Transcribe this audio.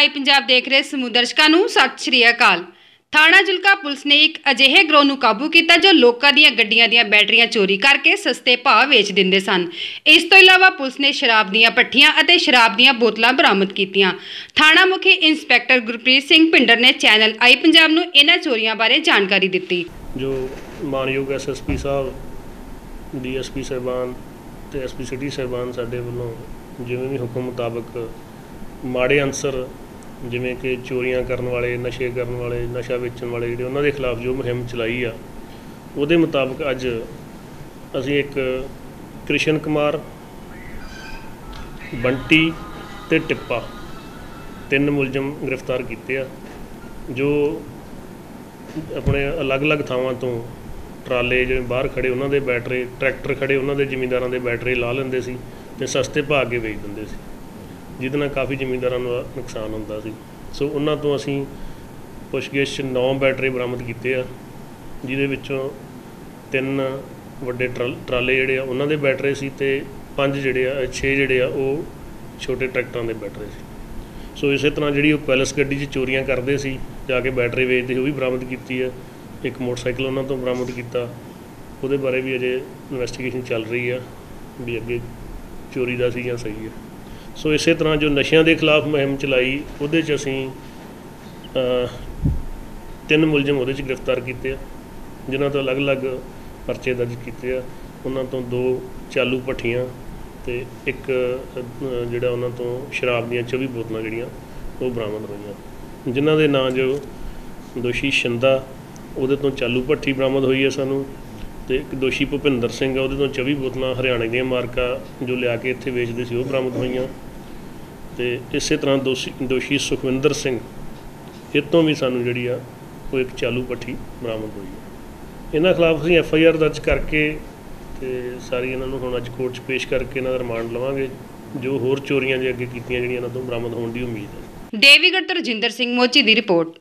ਆਈ ਪੰਜਾਬ ਦੇਖ ਰਹੇ ਸਮੂਹ ਨੂੰ ਸਤਿ ਸ਼੍ਰੀ ਅਕਾਲ। ਥਾਣਾ ਜੁਲਕਾ ਪੁਲਿਸ ਨੇ ਇੱਕ ਅਜਿਹੇ ਗਰੋਹ ਨੂੰ ਕਾਬੂ ਕੀਤਾ ਜੋ ਲੋਕਾਂ ਦੀਆਂ ਗੱਡੀਆਂ ਦੀਆਂ ਬੈਟਰੀਆਂ ਚੋਰੀ ਕਰਕੇ ਸਸਤੇ ਭਾਅ ਵੇਚ ਦਿੰਦੇ ਸਨ। ਇਸ ਤੋਂ ਇਲਾਵਾ ਪੁਲਿਸ ਨੇ ਸ਼ਰਾਬ ਦੀਆਂ ਪੱਠੀਆਂ ਅਤੇ ਸ਼ਰਾਬ ਦੀਆਂ ਬੋਤਲਾਂ ਬਰਾਮਦ ਕੀਤੀਆਂ। ਥਾਣਾ ਮੁਖੀ ਇੰਸਪੈਕਟਰ ਗੁਰਪ੍ਰੀਤ ਸਿੰਘ ਪਿੰਡਰ ਨੇ ਚੈਨਲ ਆਈ ਪੰਜਾਬ ਨੂੰ ਇਹਨਾਂ ਚੋਰੀਆਂ ਬਾਰੇ ਜਾਣਕਾਰੀ ਦਿੱਤੀ। ਜੋ ਮਾਨਯੋਗ ਐਸਐਸਪੀ ਸਾਹਿਬ ਡੀਐਸਪੀ ਸਾਹਿਬਾਨ ਤੇ ਐਸਪੀ ਸਿਟੀ ਸਾਹਿਬਾਨ ਸਾਡੇ ਵੱਲੋਂ ਜਿਵੇਂ ਵੀ ਹੁਕਮ ਮੁਤਾਬਕ ਮਾੜੇ ਅਨਸਰ ਜਿਵੇਂ ਕਿ ਚੋਰੀਆਂ ਕਰਨ ਵਾਲੇ, ਨਸ਼ੇ ਕਰਨ ਵਾਲੇ, ਨਸ਼ਾ ਵੇਚਣ ਵਾਲੇ ਜਿਹੜੇ ਉਹਨਾਂ ਦੇ ਖਿਲਾਫ ਜੋ ਮੁਹਿੰਮ ਚਲਾਈ ਆ, ਉਹਦੇ ਮੁਤਾਬਕ ਅੱਜ ਅਸੀਂ ਇੱਕ ਕ੍ਰਿਸ਼ਨ ਕੁਮਾਰ, ਬੰਟੀ ਤੇ ਟਿੱਪਾ ਤਿੰਨ ਮੁਲਜ਼ਮ ਗ੍ਰਿਫਤਾਰ ਕੀਤੇ ਆ, ਜੋ ਆਪਣੇ ਅਲੱਗ-ਅਲੱਗ ਥਾਵਾਂ ਤੋਂ ਟਰਾਲੇ ਜਿਹੜੇ ਬਾਹਰ ਖੜੇ ਉਹਨਾਂ ਦੇ ਬੈਟਰੇ, ਟਰੈਕਟਰ ਖੜੇ ਉਹਨਾਂ ਦੇ ਜ਼ਿਮੀਂਦਾਰਾਂ ਦੇ ਬੈਟਰੇ ਲਾ ਲੈਂਦੇ ਸੀ ਤੇ ਸਸਤੇ ਭਾਅ ਕੇ ਵੇਚ ਦਿੰਦੇ ਸੀ। ਜਿਹਦੇ ਨਾਲ ਕਾਫੀ ਜ਼ਿਮੀਂਦਾਰਾਂ ਨੂੰ ਨੁਕਸਾਨ ਹੁੰਦਾ ਸੀ। ਸੋ ਉਹਨਾਂ ਤੋਂ ਅਸੀਂ ਪੁੱਛਗਿੱਛ 'ਚ 9 ਬੈਟਰੀ ਬਰਾਮਦ ਕੀਤੇ ਆ, ਜਿਹਦੇ ਵਿੱਚੋਂ ਤਿੰਨ ਵੱਡੇ ਟਰਲ- ਟਰਾਲੇ ਜਿਹੜੇ ਆ, ਉਹਨਾਂ ਦੇ ਬੈਟਰੀ ਸੀ ਤੇ ਪੰਜ ਜਿਹੜੇ ਆ 6 ਜਿਹੜੇ ਆ, ਉਹ ਛੋਟੇ ਟਰੈਕਟਰਾਂ ਦੇ ਬੈਟਰੀ ਸੀ। ਸੋ ਇਸੇ ਤਰ੍ਹਾਂ ਜਿਹੜੀ ਉਹ ਪੈਲਸ ਗੱਡੀ 'ਚ ਚੋਰੀਆਂ ਕਰਦੇ ਸੀ, ਜਾ ਕੇ ਬੈਟਰੀ ਵੇਚਦੇ, ਉਹ ਵੀ ਬਰਾਮਦ ਕੀਤੀ ਆ। ਇੱਕ ਮੋਟਰਸਾਈਕਲ ਉਹਨਾਂ ਤੋਂ ਬਰਾਮਦ ਕੀਤਾ। ਉਹਦੇ ਬਾਰੇ ਵੀ ਅਜੇ ਇਨਵੈਸਟੀਗੇਸ਼ਨ ਚੱਲ ਰਹੀ ਆ, ਵੀ ਅੱਗੇ ਚੋਰੀ ਦਾ ਸੀ ਜਾਂ ਸਹੀ ਹੈ ਸੋ ਇਸੇ ਤਰ੍ਹਾਂ ਜੋ ਨਸ਼ਿਆਂ ਦੇ ਖਿਲਾਫ ਮੁਹਿੰਮ ਚਲਾਈ, ਉਹਦੇ 'ਚ ਅਸੀਂ ਤਿੰਨ ਮੁਲਜ਼ਮ ਉਹਦੇ 'ਚ ਗ੍ਰਿਫਤਾਰ ਕੀਤੇ ਆ, ਜਿਨ੍ਹਾਂ ਤੋਂ ਅਲੱਗ-ਅਲੱਗ ਪਰਚੇ ਦਰਜ ਕੀਤੇ ਆ। ਉਹਨਾਂ ਤੋਂ ਦੋ ਚਾਲੂ ਭੱਠੀਆਂ ਤੇ ਇੱਕ ਜਿਹੜਾ ਉਹਨਾਂ ਤੋਂ ਸ਼ਰਾਬ ਦੀਆਂ 24 ਬੋਤਲਾਂ ਜਿਹੜੀਆਂ, ਉਹ ਬਰਾਮਦ ਹੋਈਆਂ। ਜਿਨ੍ਹਾਂ ਦੇ ਨਾਂ ਜੋ ਦੋਸ਼ੀ ਸ਼ਿੰਦਾ, ਉਹਦੇ ਤੋਂ ਚਾਲੂ ਭੱਠੀ ਬਰਾਮਦ ਹੋਈ ਹੈ ਸਾਨੂੰ ਤੇ ਇੱਕ ਦੋਸ਼ੀ ਭੁਪਿੰਦਰ ਸਿੰਘ ਆ, ਉਹਦੇ ਤੋਂ 24 ਬੋਤਲਾਂ ਹਰਿਆਣੇ ਦੀਆਂ ਮਾਰਕਾ ਜੋ ਲਿਆ ਕੇ ਇੱਥੇ ਵੇਚਦੇ ਸੀ, ਉਹ ਬਰਾਮਦ ਹੋਈਆਂ। ਤੇ ਇਸੇ ਤਰ੍ਹਾਂ ਦੋਸ਼ੀ ਦੋਸ਼ੀ ਸੁਖਵਿੰਦਰ ਸਿੰਘ, ਇਹ ਵੀ ਸਾਨੂੰ ਜਿਹੜੀ ਆ, ਉਹ ਇੱਕ ਚਾਲੂ ਪੱਠੀ ਬਰਾਮਦ ਹੋਈ ਹੈ। ਇਹਨਾਂ ਖਿਲਾਫ ਅਸੀਂ ਐਫ ਆਈ ਆਰ ਦਰਜ ਕਰਕੇ ਤੇ ਸਾਰੀ ਇਹਨਾਂ ਨੂੰ ਹੁਣ ਅੱਜ ਕੋਰਟ 'ਚ ਪੇਸ਼ ਕਰਕੇ ਇਹਨਾਂ ਦਾ ਰਿਮਾਂਡ ਲਵਾਂਗੇ। ਜੋ ਹੋਰ ਚੋਰੀਆਂ ਜੇ ਅੱਗੇ ਕੀਤੀਆਂ ਜਿਹੜੀਆਂ ਇਹਨਾਂ ਤੋਂ ਬਰਾਮਦ ਹੋਣ ਦੀ ਉਮੀਦ ਹੈ। ਦੇਵੀਗੜ੍ਹ ਤੋਂ ਰਜਿੰਦਰ ਸਿੰਘ ਮੋਚੀ ਦੀ ਰਿਪੋਰਟ।